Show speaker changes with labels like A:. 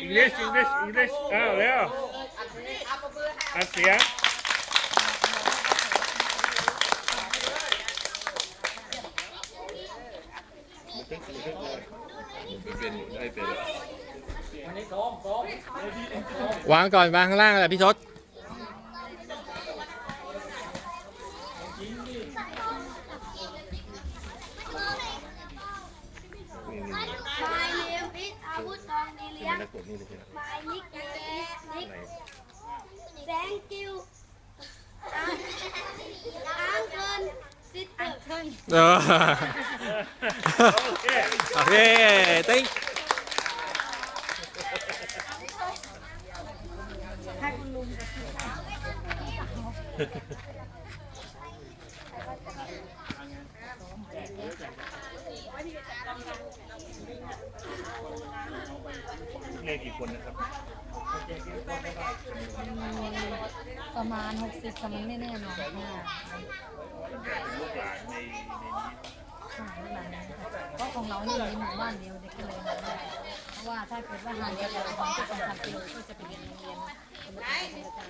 A: อังกฤษอังกฤษอังกฤษอ้าวเร็วอัดเสียง
B: วางก่อนวางข้างล่างแหละพี่ทศ
C: My name is อาวุธ ทองดีเลี้ยง My nickname is Nick Thank you Uncle Sister
B: เออ
A: โอเค
B: โอเค thank
A: เรีย กกี่คนนะครับ
D: ประมาณ 60แต่มันไม่แน่นอนค่ะ
A: ลูกหลานในในนี้
D: ค่ะเวลานั้นค่ะเพราะของเรานี่มีหมู่บ้านเดียวเด็กก็เลยมาได้เพราะว่าถ้าเกิดว่าห่างจากเราประมาณสองสามกิโลก็จะไปเรียนโรงเรียนธรรมดาธรรมดาขึ้นไปประมาณห้ากิโล